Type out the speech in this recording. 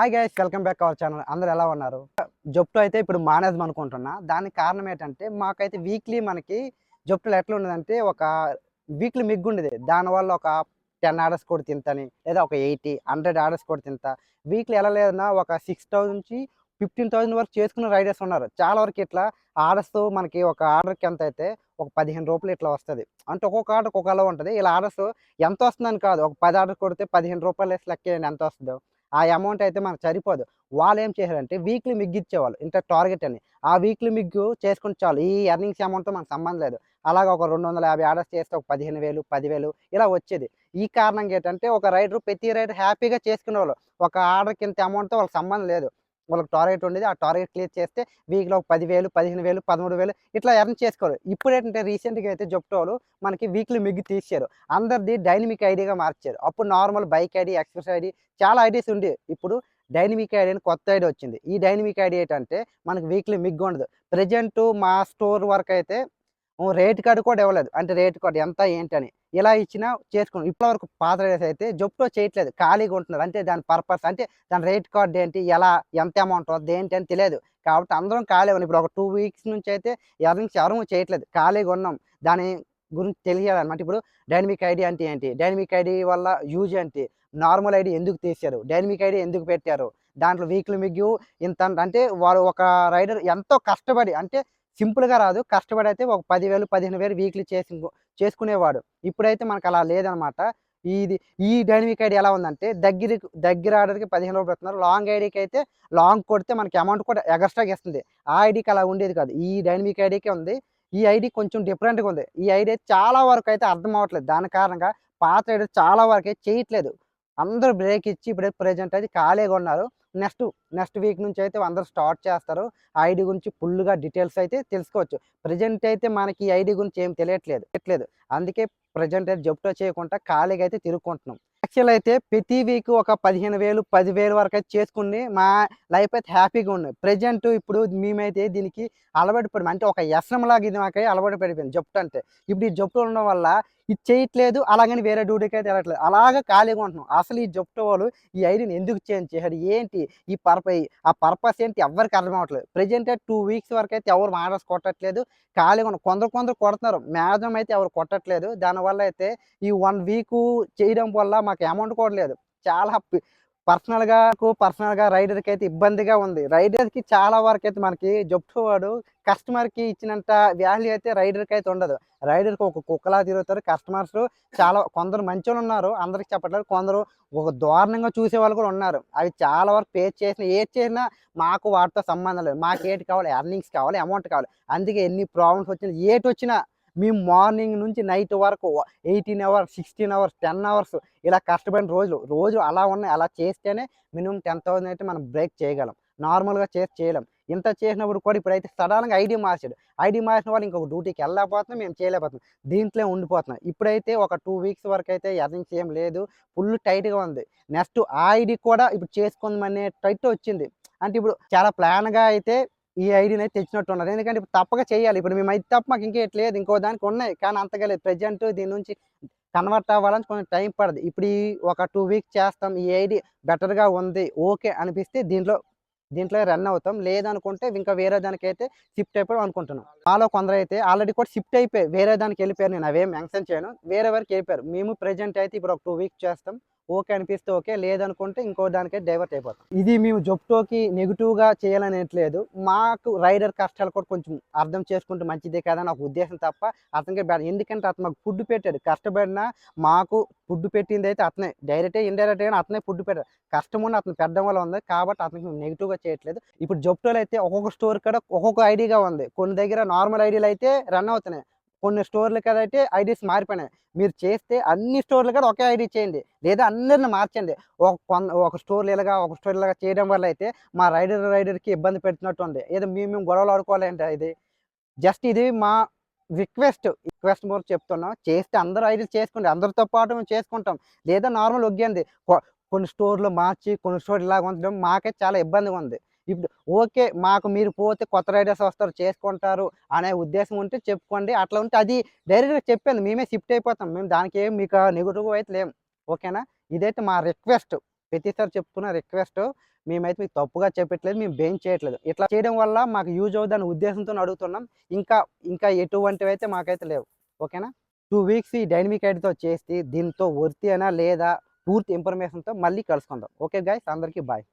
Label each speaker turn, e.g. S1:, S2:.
S1: Hi guys welcome back our channel అందరు ఎలా ఉన్నారు? జొప్టో అయితే ఇప్పుడు మానేద్దాం అనుకుంటున్నా. దానికి కారణం ఏంటంటే మాకైతే వీక్లీ మనకి జొప్టోలు ఎట్లా ఉండదంటే ఒక వీక్లీ మిగ్గుండేది దానివల్ల ఒక టెన్ ఆర్డర్స్ కూడా తింతని లేదా ఒక ఎయిటీ హండ్రెడ్ ఆర్డర్స్ కూడా తింటా వీక్లీ ఎలా లేదన్నా ఒక సిక్స్ థౌసండ్ నుంచి ఫిఫ్టీన్ థౌసండ్ వరకు చేసుకున్న రైడర్స్ ఉన్నారు. చాలా వరకు ఇట్లా ఆర్డర్స్ మనకి ఒక ఆర్డర్కి ఎంత అయితే ఒక పదిహేను రూపాయలు ఇట్లా వస్తుంది. అంటే ఒక్కొక్క ఆర్డర్ ఒక్కొక్కలా ఉంటుంది. ఇలా ఆర్డర్స్ ఎంత వస్తుందని కాదు. ఒక పది ఆర్డర్ కొడితే పదిహేను రూపాయలు వేసి లెక్క ఎంత వస్తుందో. ఆ అమౌంట్ అయితే మనకు సరిపోదు. వాళ్ళు ఏం చేశారంటే వీక్లీ మిగ్గు ఇచ్చేవాళ్ళు. ఇంత టార్గెట్ అని. ఆ వీక్లీ మిగ్గు చేసుకుంటే చాలు. ఈ ఎర్నింగ్స్ అమౌంట్తో మనకు సంబంధం లేదు. అలాగ ఒక రెండు వందల యాభై ఆర్డర్స్ చేస్తే ఒక పదిహేను వేలు పదివేలు ఇలా వచ్చేది. ఈ కారణంగా ఏంటంటే ఒక రైడర్ ప్రతి రైడర్ హ్యాపీగా చేసుకునేవాళ్ళు. ఒక ఆర్డర్కి ఇంత అమౌంట్తో వాళ్ళకి సంబంధం లేదు. వాళ్ళకి టార్గెట్ ఉండేది. ఆ టార్గెట్ క్లియర్ చేస్తే వీక్లో ఒక పదివేలు పదిహేను వేలు పదమూడు వేలు ఇట్లా ఎర్న్ చేసుకోరు. ఇప్పుడు ఏంటంటే రీసెంట్గా అయితే జొప్టోలు మనకి వీక్లీ మిగ్గు తీసారు అందరిది డైనమిక్ ఐడిగా మార్చారు అప్పుడు normal bike ID express ID చాలా ఐడీస్ ఉండే ఇప్పుడు డైనమిక్ ఐడి అని కొత్త ఐడి వచ్చింది. ఈ డైనమిక్ ఐడి ఏంటంటే మనకి వీక్లీ మిగ్గు ఉండదు. ప్రజెంట్ మా స్టోర్ వరకు అయితే రేట్ కార్డు కూడా ఇవ్వలేదు. అంటే రేట్ కార్డు ఎంత ఏంటి అని. ఇలా ఇచ్చినా చేసుకున్నాం. ఇప్పటివరకు పాత రైడర్స్ అయితే జొప్టో చేయట్లేదు. ఖాళీగా ఉంటున్నారు. అంటే దాని పర్పస్ అంటే దాని రేట్ కార్డు ఏంటి ఎలా ఎంత అమౌంట్ వద్ద ఏంటి అని తెలియదు. కాబట్టి అందరం ఖాళీ ఉన్నాం. ఇప్పుడు ఒక టూ వీక్స్ నుంచి అయితే ఎర్నింగ్స్ ఎవరూ చేయట్లేదు. ఖాళీగా ఉన్నాం. దాని గురించి తెలియాలన్నమాట. ఇప్పుడు డైనమిక్ ఐడి అంటే ఏంటి? డైనమిక్ ఐడి వల్ల యూజ్ ఏంటి? నార్మల్ ఐడి ఎందుకు తీశారు? డైనమిక్ ఐడి ఎందుకు పెట్టారు? దాంట్లో వీక్లీ మిగ్గు ఇంత అంటే వారు ఒక రైడర్ ఎంతో కష్టపడి అంటే సింపుల్గా రాదు. కష్టపడి అయితే ఒక పదివేలు పదిహేను వేలు వీక్లీ చేసి చేసుకునేవాడు. ఇప్పుడైతే మనకు అలా లేదనమాట. ఇది ఈ డైనమిక్ ఐడి ఎలా ఉందంటే దగ్గర దగ్గర ఆర్డర్కి పదిహేను రూపాయలు పెడుతున్నారు. లాంగ్ ఐడికి అయితే లాంగ్ కొడితే మనకి అమౌంట్ కూడా ఎక్స్ట్రాగా ఇస్తుంది. ఆ ఐడికి అలా ఉండేది కాదు. ఈ డైనమిక్ ఐడికే ఉంది. ఈ ఐడి కొంచెం డిఫరెంట్గా ఉంది. ఈ ఐడి చాలా వరకు అయితే అర్థం అవ్వట్లేదు. దాని కారణంగా పాత ఐడి చాలా వరకు అయితే చేయట్లేదు. అందరూ బ్రేక్ ఇచ్చి ఇప్పుడు ప్రజెంట్ అయితే ఖాళీగా ఉన్నారు. నెక్స్ట్ నెక్స్ట్ వీక్ నుంచి అయితే అందరూ స్టార్ట్ చేస్తారు. ఐడి గురించి ఫుల్గా డీటెయిల్స్ అయితే తెలుసుకోవచ్చు. ప్రజెంట్ అయితే మనకి ఈ ఐడి గురించి ఏం తెలియట్లేదు తెలియట్లేదు. అందుకే ప్రజెంట్ అయితే జబ్టో చేయకుండా ఖాళీగా అయితే తిరుగుకుంటున్నాం యాక్చువల్ అయితే ప్రతి వీక్ ఒక పదిహేను వేలు పదివేలు వరకు అయితే చేసుకుని మా లైఫ్ అయితే హ్యాపీగా ఉన్నాయి ప్రజెంట్ ఇప్పుడు మేమైతే దీనికి అలవాటు పడి అంటే ఒక వ్యసనంలాగా ఇది మాకై అలవాటు పడిపోయింది జప్టు అంటే. ఇప్పుడు ఈ జప్టు ఉండడం వల్ల ఇది చేయట్లేదు అలాగని వేరే డ్యూటీకి అయితే వెళ్ళట్లేదు. అలాగ ఖాళీగా ఉంటున్నాం. అసలు ఈ జప్టో వాళ్ళు ఈ ఐడిని ఎందుకు చేంజ్ చేశారు? ఏంటి ఈ పర్పస్ ఆ పర్పస్ ఏంటి ఎవరికి అర్థం అవ్వట్లేదు. ప్రజెంట్ టూ వీక్స్ వరకు అయితే ఎవరు ఆర్డర్స్ కొట్టట్లేదు. ఖాళీగా ఉన్న కొందరు కొందరు కొడుతున్నారు. మ్యాక్సిమం అయితే ఎవరు కొట్టట్లేదు. దానివల్ల అయితే ఈ వన్ వీక్ చేయడం వల్ల మాకు అమౌంట్ కూడా లేదు. చాలా పర్సనల్గా పర్సనల్గా రైడర్కి అయితే ఇబ్బందిగా ఉంది. రైడర్కి చాలా వరకు అయితే మనకి జప్టు వాడు కస్టమర్కి ఇచ్చినంత వాల్యూ అయితే రైడర్కి అయితే ఉండదు. రైడర్కి ఒక కుక్కలా తిరుగుతారు. కస్టమర్స్ చాలా కొందరు మంచి ఉన్నారు. అందరికి చెప్పట్లేదు. కొందరు ఒక దారుణంగా చూసే వాళ్ళు కూడా ఉన్నారు. అవి చాలా వరకు పే చేసిన ఏది చేసినా మాకు వాటితో సంబంధం లేదు. మాకు ఏటి కావాలి? ఎర్నింగ్స్ కావాలి అమౌంట్ కావాలి. అందుకే ఎన్ని ప్రాబ్లమ్స్ వచ్చినా ఏటి వచ్చినా మేము మార్నింగ్ నుంచి నైట్ వరకు eighteen hours sixteen hours ten hours ఇలా కష్టపడిన రోజులు రోజు అలా ఉన్నాయి అలా చేస్తేనే మినిమం టెన్ థౌసండ్ అయితే మనం బ్రేక్ చేయగలం. నార్మల్గా చేసి చేయలేం. ఇంత చేసినప్పుడు కూడా ఇప్పుడైతే సడన్గా ఐడి మార్చాడు. ఐడి మార్చిన వాళ్ళు ఇంకొక డ్యూటీకి వెళ్ళకపోతున్నాం మేము చేయలేకపోతున్నాం. దీంట్లో ఉండిపోతున్నాం. ఇప్పుడైతే ఒక టూ వీక్స్ వరకు అయితే ఎర్నింగ్స్ ఏం లేదు. ఫుల్ టైట్గా ఉంది. నెక్స్ట్ ఆ ఐడి కూడా ఇప్పుడు చేసుకుందామనే టైట్ వచ్చింది. అంటే ఇప్పుడు చాలా ప్లాన్గా అయితే ఈ ఐడిని అయితే తెచ్చినట్టు ఉన్నారు ఎందుకంటే ఇప్పుడు తప్పక చేయాలి. ఇప్పుడు మేము అయితే తప్ప మాకు ఇంకేట్ లేదు. ఇంకో దానికి ఉన్నాయి. కానీ అంతగా లేదు. ప్రజెంట్ దీని నుంచి కన్వర్ట్ అవ్వాలని కొంచెం టైం పడదు. ఇప్పుడు ఈ ఒక టూ వీక్స్ చేస్తాం. ఈ ఐడి బెటర్గా ఉంది. ఓకే అనిపిస్తే దీంట్లో దీంట్లో రన్ అవుతాం. లేదనుకుంటే ఇంకా వేరే దానికి అయితే షిఫ్ట్ అయిపోయి అనుకుంటున్నాం. మాలో కొందరు అయితే ఆల్రెడీ కూడా షిఫ్ట్ అయిపోయి వేరే దానికి వెళ్ళిపోయారు. నేను అవేం మెన్షన్ చేయను. వేరే వరకు వెళ్ళిపోయారు. మేము ప్రజెంట్ అయితే ఇప్పుడు ఒక టూ వీక్స్ చేస్తాం. ఓకే అనిపిస్తే ఓకే లేదనుకుంటే ఇంకో దానికే డైవర్ట్ అయిపోతాం. ఇది మేము జొప్టోకి నెగిటివ్గా చేయాలనేట్లేదు. మాకు రైడర్ కష్టాలు కూడా కొంచెం అర్థం చేసుకుంటే మంచిదే కదా అని ఉద్దేశం తప్ప అతనికి బెటర్ ఎందుకంటే అతను మాకు ఫుడ్ పెట్టాడు. కష్టపడినా మాకు ఫుడ్ పెట్టింది అయితే అతనే డైరెక్ట్ ఇండైరెక్ట్ అయినా అతనే ఫుడ్ పెట్టాడు. కష్టం ఉన్న అతను పెట్టడం వల్ల ఉంది కాబట్టి అతనికి మేము నెగిటివ్గా చేయట్లేదు. ఇప్పుడు జొప్టోలో అయితే ఒక్కొక్క స్టోర్ కూడా ఒక్కొక్క ఐడిగా ఉంది. కొన్ని దగ్గర నార్మల్ ఐడియాలు అయితే రన్ అవుతున్నాయి. కొన్ని స్టోర్లు కదా అయితే ఐడీస్ మారిపోయినాయి. మీరు చేస్తే అన్ని స్టోర్లు కూడా ఒకే ఐడి చేయండి. లేదా అందరిని మార్చండి. ఒక కొంద ఒక స్టోర్లు ఇలాగా ఒక స్టోర్ ఇలాగా చేయడం వల్ల అయితే మా రైడర్ రైడర్కి ఇబ్బంది పెడుతున్నట్టు ఉంది. ఏదో మేము మేము గొడవలు ఆడుకోవాలంటే ఇది. జస్ట్ ఇది మా రిక్వెస్ట్ రిక్వెస్ట్ మోర్ చెప్తున్నాం. చేస్తే అందరూ ఐడీలు చేసుకోండి అందరితో పాటు మేము చేసుకుంటాం. లేదా నార్మల్ ఒగ్గండి కొన్ని స్టోర్లు మార్చి కొన్ని స్టోర్లు ఇలాగ ఉంచడం మాకే చాలా ఇబ్బందిగా ఉంది. ఇప్పుడు ఓకే మాకు మీరు పోతే కొత్త రైడర్స్ వస్తారు చేసుకుంటారు అనే ఉద్దేశం ఉంటే చెప్పుకోండి. అట్లా ఉంటే అది డైరెక్ట్గా చెప్పాను మేమే షిఫ్ట్ అయిపోతాం. మేము దానికి ఏం మీకు నెగిటివ్ అయితే లేం. ఓకేనా? ఇదైతే మా రిక్వెస్ట్. ప్రతిసారి చెప్తున్న రిక్వెస్ట్. మేమైతే మీకు తప్పుగా చెప్పట్లేదు మేము బెయిన్ చేయట్లేదు. ఇట్లా చేయడం వల్ల మాకు యూజ్ అవుతుందనే ఉద్దేశంతో అడుగుతున్నాం. ఇంకా ఇంకా ఎటువంటివి అయితే మాకైతే లేవు. ఓకేనా? టూ వీక్స్ ఈ డైనమిక్ ఐడితో చేసి దీంతో వర్తి అయినా లేదా పూర్తి ఇన్ఫర్మేషన్తో మళ్ళీ కలుసుకుందాం. Okay guys. అందరికీ బాయ్.